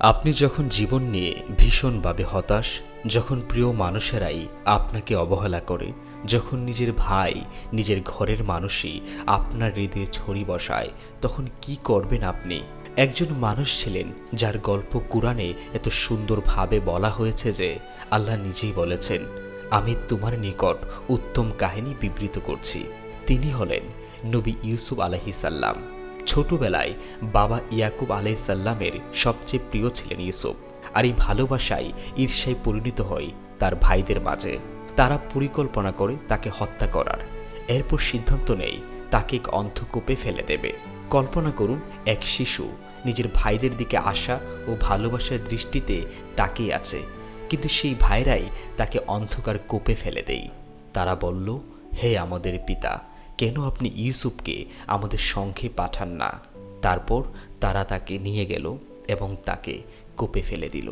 আপনি যখন জীবন নিয়ে ভীষণভাবে হতাশ, যখন প্রিয় মানুষেরাই আপনাকে অবহেলা করে, যখন নিজের ভাই, নিজের ঘরের মানুষই আপনার হৃদয়ে ছড়ি বসায়, তখন কি করবেন আপনি? একজন মানুষ ছিলেন যার গল্প কোরআনে এত সুন্দরভাবে বলা হয়েছে যে আল্লাহ নিজেই বলেছেন, আমি তোমার নিকট উত্তম কাহিনী বিবৃত করছি। তিনি হলেন নবী ইউসুফ আলহিসাল্লাম ছোটবেলায় বাবা ইয়াকুব আলাইসাল্লামের সবচেয়ে প্রিয় ছিলেন ইউসুফ আর এই ভালোবাসায় ঈর্ষায় পরিণত হয় তার ভাইদের মাঝে। তারা পরিকল্পনা করে তাকে হত্যা করার। এরপর সিদ্ধান্ত নেই, তাকে এক অন্ধকূপে ফেলে দেবে। কল্পনা করুন, এক শিশু নিজের ভাইদের দিকে আসা ও ভালোবাসার দৃষ্টিতে তাকিয়ে আছে, কিন্তু সেই ভাইরাই তাকে অন্ধকার কোপে ফেলে দেয় তারা বলল, হে আমাদের পিতা কেন আপনি ইউসুফকে আমাদের সঙ্গে পাঠান না? তারপর তারা তাকে নিয়ে গেল এবং তাকে কোপে ফেলে দিল।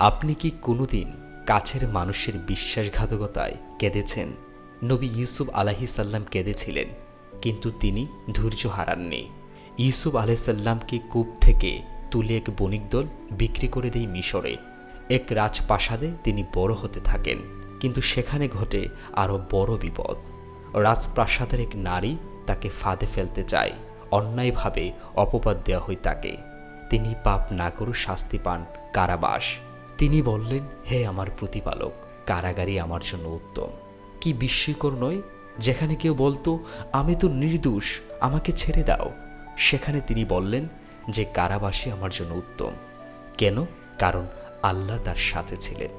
আপনি কি কোনোদিন কাছের মানুষের বিশ্বাসঘাতকতায় কেঁদেছেন? নবী ইউসুফ আলাহিসাল্লাম কেঁদেছিলেন, কিন্তু তিনি ধৈর্য হারাননি। ইউসুফ আলাইসাল্লামকে কূপ থেকে তুলে এক বণিক দল বিক্রি করে দেয় মিশরে। এক রাজপ্রাসাদে তিনি বড় হতে থাকেন, কিন্তু সেখানে ঘটে আরও বড় বিপদ। রাজপ্রাসাদের এক নারী তাকে ফাঁদে ফেলতে চায়। অন্যায়ভাবে অপবাদ দেওয়া হয় তাকে। তিনি পাপ না করে শাস্তি পান কারাবাস। তিনি বললেন, হে আমার প্রতিপালক, কারাগারই আমার জন্য উত্তম। কি বিস্ময়কর নয়? যেখানে কেউ বলতো, আমি তো নির্দোষ, আমাকে ছেড়ে দাও। সেখানে তিনি বললেন যে কারাবাসী আমার জন্য উত্তম। কেন? কারণ আল্লাহ তার সাথে ছিলেন।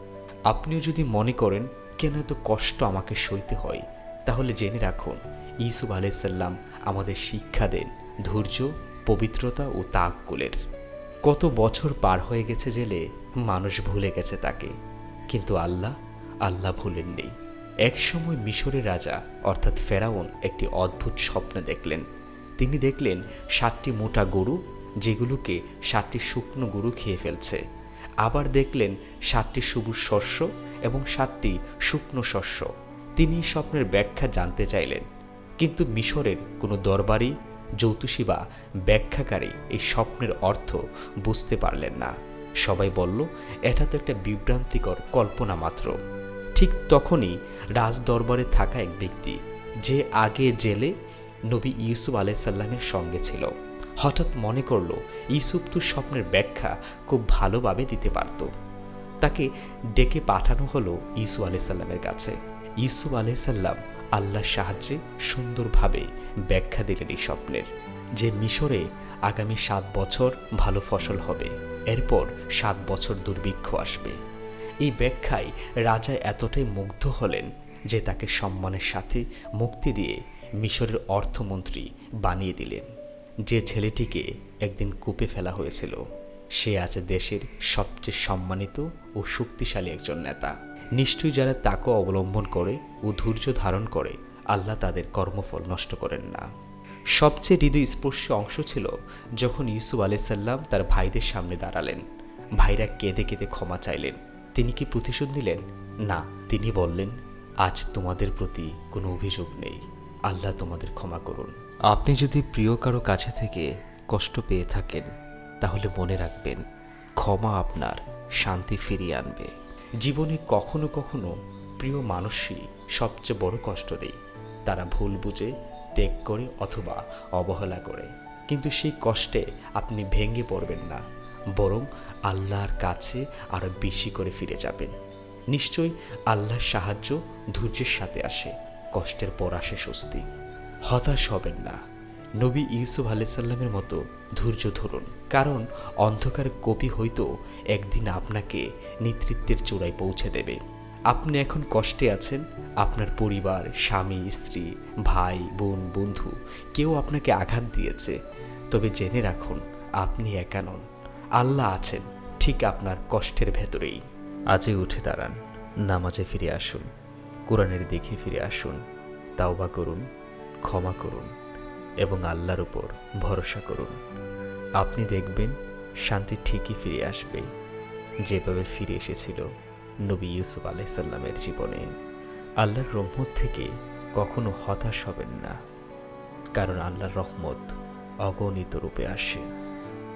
আপনিও যদি মনে করেন, কেন এত কষ্ট আমাকে সইতে হয়? তাহলে জেনে রাখুন ইসুফ আলাইসাল্লাম আমাদের শিক্ষা দেন ধৈর্য, পবিত্রতা ও তাক্কুলের। কত বছর পার হয়ে গেছে জেলে, মানুষ ভুলে গেছে তাকে। কিন্তু আল্লাহ আল্লাহ ভুলেননি। একসময় মিশরের রাজা, অর্থাৎ ফেরাউন, একটি অদ্ভুত স্বপ্ন দেখলেন। তিনি দেখলেন সাতটি মোটা গরু, যেগুলোকে সাতটি শুকনো গরু খেয়ে ফেলছে। আবার দেখলেন সাতটি সবুজ শস্য এবং সাতটি শুকনো শস্য। তিনি স্বপ্নের ব্যাখ্যা জানতে চাইলেন, কিন্তু মিশরের কোনো দরবারি জ্যোতিষী বা ব্যাখ্যাকারী এই স্বপ্নের অর্থ বুঝতে পারলেন না। সবাই বলল, এটা তো একটা বিভ্রান্তিকর কল্পনা মাত্র। ঠিক তখনই রাজ দরবারে থাকা এক ব্যক্তি, যে আগে জেলে নবী ইউসুফ আলাইসাল্লামের সঙ্গে ছিল, হঠাৎ মনে করল ইউসুফ তো স্বপ্নের ব্যাখ্যা খুব ভালোভাবে দিতে পারত। তাকে ডেকে পাঠানো হলো ইসু আলাইসাল্লামের কাছে। ইউসুফ আলাইসাল্লাম আল্লাহর সাহায্যে সুন্দরভাবে ব্যাখ্যা দিলেন এই স্বপ্নের যে মিশরে আগামী সাত বছর ভালো ফসল হবে। এরপর সাত বছর দুর্ভিক্ষ আসবে। এই ব্যাখ্যায় রাজা এতটাই মুগ্ধ হলেন যে তাকে সম্মানের সাথে মুক্তি দিয়ে মিশরের অর্থমন্ত্রী বানিয়ে দিলেন। যে ছেলেটিকে একদিন কূপে ফেলা হয়েছিল, সে আজ দেশের সবচেয়ে সম্মানিত ও শক্তিশালী একজন নেতা। নিশ্চয়ই যারা তাকে অবলম্বন করে ও ধৈর্য ধারণ করে, আল্লাহ তাদের কর্মফল নষ্ট করেন না। সবচেয়ে হৃদয়স্পর্শী অংশ ছিল যখন ইউসুফ আলাইসাল্লাম তার ভাইদের সামনে দাঁড়ালেন। ভাইরা কেঁদে কেঁদে ক্ষমা চাইলেন। তিনি কি প্রতিশোধ নিলেন? না, তিনি বললেন, আজ তোমাদের প্রতি কোনো অভিযোগ নেই। আল্লাহ তোমাদের ক্ষমা করুন। আপনি যদি প্রিয় কারও কাছে থেকে কষ্ট পেয়ে থাকেন, তাহলে মনে রাখবেন, ক্ষমা আপনার, শান্তি ফিরিয়ে আনবে। জীবনে কখনো কখনো প্রিয় মানুষই সবচেয়ে বড় কষ্ট দেয়। তারা ভুল বুঝে, ত্যাগ করে অথবা অবহেলা করে। কিন্তু সেই কষ্টে আপনি ভেঙে পড়বেন না, বরং আল্লাহর কাছে আরও বেশি করে ফিরে যাবেন। নিশ্চয়ই আল্লাহর সাহায্য ধৈর্যের সাথে আসে, কষ্টের পর আসে স্বস্তি। হতাশ হবেন না। নবী ইউসুফ আলাইসাল্লামের মতো ধৈর্য ধরুন, কারণ অন্ধকার কপি হয়তো একদিন আপনাকে নেতৃত্বের চূড়ায় পৌঁছে দেবে। আপনি এখন কষ্টে আছেন, আপনার পরিবার, স্বামী, স্ত্রী, ভাই, বোন, বন্ধু, কেউ আপনাকে আঘাত দিয়েছে। তবে জেনে রাখুন, আপনি একা নন, আল্লাহ আছেন, ঠিক আপনার কষ্টের ভেতরেই। আজই উঠে দাঁড়ান, নামাজে ফিরে আসুন, কোরআনের দিকে ফিরে আসুন, তাওবা করুন, ক্ষমা করুন। এবং আল্লাহর উপর ভরসা করুন। আপনি দেখবেন শান্তি ঠিকই ফিরে আসবে। যেভাবে ফিরে এসেছিল নবী ইউসুফ আলাইসাল্লামের জীবনে। আল্লাহর রহমত থেকে কখনো হতাশ হবেন না। কারণ আল্লাহর রহমত অগণিত রূপে আসে।